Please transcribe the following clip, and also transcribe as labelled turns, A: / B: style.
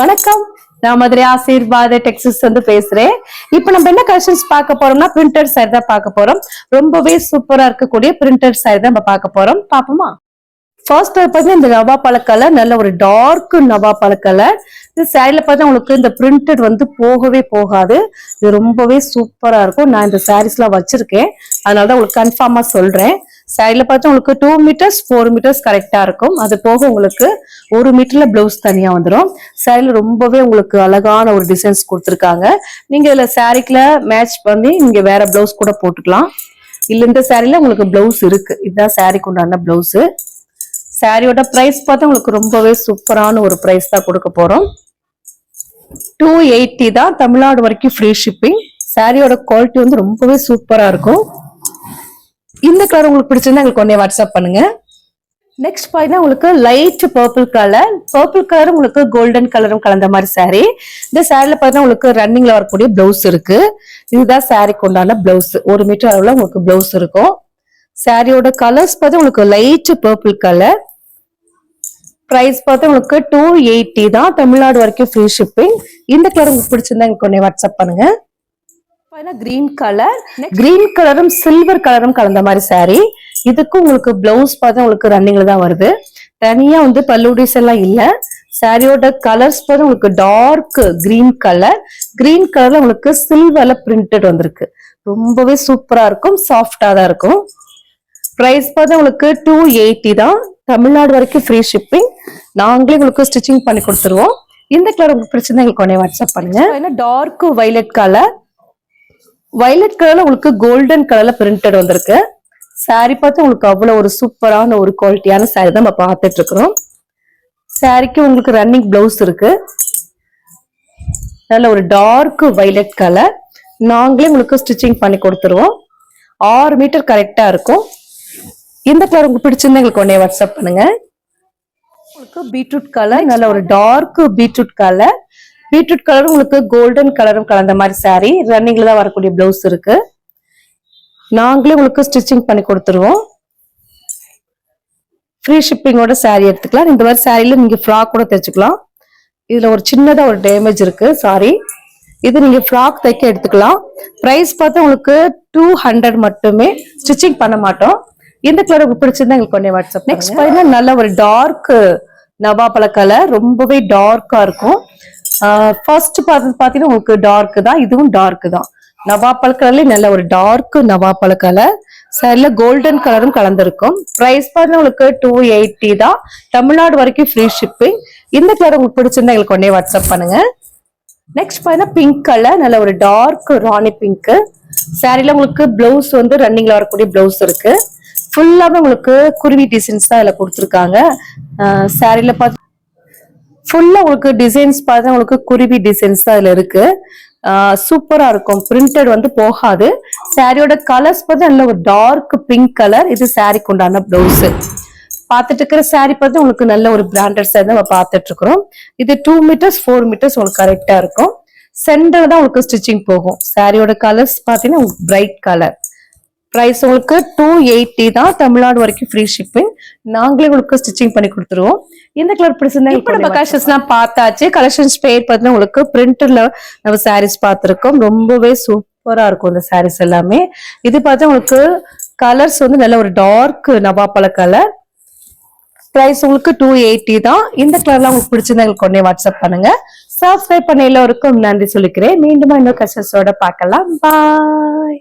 A: வணக்கம். நான் மதுரை ஆசீர்வாத டெக்ஸஸ் வந்து பேசுறேன். இப்போ நம்ம என்ன கலெக்ஷன்ஸ் பார்க்க போறோம்னா பிரிண்டட் saree தான் பார்க்க போறோம். ரொம்பவே சூப்பரா இருக்கக்கூடிய பிரிண்டட் saree தான் நம்ம பார்க்க போறோம். பாப்போமா ஃபர்ஸ்ட் பார்த்தீங்கன்னா இந்த நவா பழ கலர் நல்ல ஒரு டார்க் நவா பழ கலர் இந்த சாரில பார்த்தா உங்களுக்கு இந்த பிரிண்டட் வந்து போகவே போகாது. இது ரொம்பவே சூப்பராக இருக்கும். நான் இந்த சாரீஸ்லாம் வச்சிருக்கேன். அதனால தான் உங்களுக்கு கன்ஃபார்மாக சொல்கிறேன் சைடில் பார்த்தா உங்களுக்கு டூ மீட்டர்ஸ் ஃபோர் மீட்டர்ஸ் கரெக்டாக இருக்கும். அது போக உங்களுக்கு ஒரு மீட்டரில் ப்ளவுஸ் தனியாக வந்துடும் சாரில ரொம்பவே உங்களுக்கு அழகான ஒரு டிசைன்ஸ் கொடுத்துருக்காங்க. நீங்கள் இதில் சாரிக்குல மேட்ச் பண்ணி நீங்கள் வேறு ப்ளவுஸ் கூட போட்டுக்கலாம். இல்லை இந்த சாரீல உங்களுக்கு ப்ளவுஸ் இருக்குது இதுதான் சாரீக்கு உண்டான ப்ளவுஸு சாரியோட ப்ரைஸ் பார்த்தா உங்களுக்கு ரொம்பவே சூப்பரான ஒரு ப்ரைஸ் தான் கொடுக்க போகிறோம் டூ எயிட்டி தான் தமிழ்நாடு வரைக்கும் ஃப்ரீ ஷிப்பிங் சாரியோட குவாலிட்டி வந்து ரொம்பவே சூப்பராக இருக்கும். இந்த கலர் உங்களுக்கு பிடிச்சிருந்தா எங்களுக்கு ஒன்னே வாட்ஸ்அப் பண்ணுங்க. நெக்ஸ்ட் பாத்தீங்கன்னா உங்களுக்கு light purple colour purple colour உங்களுக்கு கோல்டன் கலரும் கலந்த மாதிரி saree. இந்த சாரில பார்த்தீங்கன்னா உங்களுக்கு ரன்னிங்ல வரக்கூடிய பிளவுஸ் இருக்கு. இதுதான் சாரிக்கு உண்டான பிளவுஸ் ஒரு மீட்டர் அளவுல உங்களுக்கு பிளவுஸ் இருக்கும். சாரியோட கலர்ஸ் பார்த்து உங்களுக்கு லைட் பர்பிள் கலர் பிரைஸ் பார்த்து உங்களுக்கு டூ எயிட்டி தான். தமிழ்நாடு வரைக்கும் ஃப்ரீ ஷிப்பிங் இந்த கலர் உங்களுக்கு பிடிச்சிருந்தா எங்களுக்கு ஒன்னே வாட்ஸ்அப் பண்ணுங்க. கிரீன் கலர் கிரீன் கலரும் சில்வர் கலரும் கலந்த மாதிரி saree. இதுக்கும் உங்களுக்கு பிளவுஸ் பார்த்தா உங்களுக்கு ரன்னிங்ல தான் வருது. தனியா வந்து பல்லுடிஸ் எல்லாம் இல்ல. சாரியோட கலர்ஸ் பார்த்து உங்களுக்கு டார்க் கிரீன் கலர் கிரீன் கலர்ல உங்களுக்கு சில்வர்ல பிரிண்டட் வந்திருக்கு. ரொம்பவே சூப்பரா இருக்கும் சாஃப்டா தான் இருக்கும். பிரைஸ் பார்த்தா உங்களுக்கு டூ எயிட்டி தான். தமிழ்நாடு வரைக்கும் ஃப்ரீ ஷிப்பிங் நாங்களே உங்களுக்கு ஸ்டிச்சிங் பண்ணி கொடுத்துருவோம். இந்த கலர் உங்களுக்கு பிடிச்சிருந்தா எங்களுக்கு உடனே வாட்ஸ்அப் பண்ணுங்க. டார்க் வைலட் கலர் வயலட் கலர்ல உங்களுக்கு கோல்டன் கலர்ல பிரிண்டட் வந்திருக்கு. சாரி பார்த்து உங்களுக்கு அவ்வளவு ஒரு சூப்பரான ஒரு குவாலிட்டியான சாரி தான் நம்ம பார்த்துட்டு இருக்கிறோம். சாரிக்கு உங்களுக்கு ரன்னிங் பிளவுஸ் இருக்கு. நல்ல ஒரு டார்க் வைலட் கலர் நாங்களே உங்களுக்கு ஸ்டிச்சிங் பண்ணி கொடுத்துருவோம். ஆறு மீட்டர் கரெக்டா இருக்கும். இந்த கலர் உங்களுக்கு பிடிச்சிருந்தா எங்களுக்கு உடனே வாட்ஸ்அப் பண்ணுங்க. உங்களுக்கு பீட்ரூட் கலர் நல்ல ஒரு dark beetroot colour beetroot colour உங்களுக்கு கோல்டன் கலரும் கலந்த மாதிரி saree. ரன்னிங்ல தான் வரக்கூடிய பிளவுஸ் இருக்கு. நாங்களே உங்களுக்கு ஸ்டிச்சிங் பண்ணி கொடுத்துருவோம். ஃப்ரீ ஷிப்பிங்கோட saree எடுத்துக்கலாம். இந்த மாதிரி சாரியில நீங்க ஃப்ராக் கூட தைச்சுக்கலாம். இதுல ஒரு சின்னதா ஒரு டேமேஜ் இருக்கு சாரி இது நீங்க ஃப்ராக் தைக்க எடுத்துக்கலாம். பிரைஸ் பார்த்தா உங்களுக்கு டூ ஹண்ட்ரட் மட்டுமே ஸ்டிச்சிங் பண்ண மாட்டோம். இந்த கலர் உங்களுக்கு பிடிச்சிருந்தா எங்களுக்கு கொஞ்சம் வாட்ஸ்அப் நெக்ஸ்ட் பாத்தீங்கன்னா நல்ல ஒரு டார்க் நவாப்பழ கலர் ரொம்பவே டார்க்கா இருக்கும். ஃபர்ஸ்ட் பார்த்தீங்கன்னா பாத்தீங்கன்னா உங்களுக்கு டார்க் தான் இதுவும் டார்க் தான். நவாப்பழ கலர்ல நல்ல ஒரு டார்க் நவாப்பழ கலர் சரில கோல்டன் கலரும் கலந்திருக்கும். பிரைஸ் பார்த்தீங்கன்னா உங்களுக்கு டூ எயிட்டி தான். தமிழ்நாடு வரைக்கும் ஃப்ரீ ஷிப்பிங் இந்த கலர் உங்களுக்கு பிடிச்சிருந்தா எங்களுக்கு ஒன்னே வாட்ஸ்அப் பண்ணுங்க. நெக்ஸ்ட் பார்த்தீங்கன்னா பிங்க் கலர் நல்ல ஒரு டார்க் ராணி பிங்க் சாரில உங்களுக்கு பிளவுஸ் வந்து ரன்னிங்ல வரக்கூடிய பிளவுஸ் இருக்கு. ஃபுல்லாவே உங்களுக்கு குருவி டிசைன்ஸ் தான் இதுல கொடுத்துருக்காங்க. சாரில பார்த்து ஃபுல்லா உங்களுக்கு டிசைன்ஸ் பார்த்தா உங்களுக்கு குருவி டிசைன்ஸ் தான் அதில் இருக்கு. சூப்பரா இருக்கும். பிரிண்டட் வந்து போகாது. சாரியோட கலர்ஸ் பார்த்து நல்ல ஒரு டார்க் பிங்க் கலர் இது சாரிக்கு உண்டான பிளவுஸ் பார்த்துட்டு இருக்கிற சாரி பார்த்து உங்களுக்கு நல்ல ஒரு பிராண்டட் சாரி தான் நம்ம பார்த்துட்டு இருக்கிறோம். இது டூ மீட்டர்ஸ் ஃபோர் மீட்டர்ஸ் உங்களுக்கு கரெக்டா இருக்கும். சென்டர் தான் உங்களுக்கு ஸ்டிச்சிங் போகும். சாரியோட கலர்ஸ் பார்த்தீங்கன்னா உங்களுக்கு பிரைட் கலர் ப்ரைஸ் உங்களுக்கு டூ எயிட்டி தான் தமிழ்நாடு வரைக்கும் ஃப்ரீ ஷிப்பிங் நாங்களே உங்களுக்கு ஸ்டிச்சிங் பண்ணி கொடுத்துருவோம். இந்த கலர் பிடிச்சிருந்தா இப்போ நம்ம கலெக்ஷன்ஸ்லாம் பார்த்தாச்சு. கலெக்ஷன்ஸ் பேர் பார்த்தீங்கன்னா உங்களுக்கு பிரிண்டர்ல நம்ம சாரீஸ் பார்த்துருக்கோம். ரொம்பவே சூப்பரா இருக்கும் இந்த சாரீஸ் எல்லாமே. இது பார்த்தா உங்களுக்கு கலர்ஸ் வந்து நல்ல ஒரு டார்க் நவாப்பழ கலர் பிரைஸ் உங்களுக்கு டூ எயிட்டி தான். இந்த கலர்லாம் உங்களுக்கு பிடிச்சிருந்தா எங்களுக்கு உடனே வாட்ஸ்அப் பண்ணுங்க. சப்ஸ்கிரைப் பண்ண எல்லோருக்கும் நன்றி சொல்லிக்கிறேன். மீண்டும் இன்னொரு கஷ்டத்தோட பார்க்கலாம். பாய்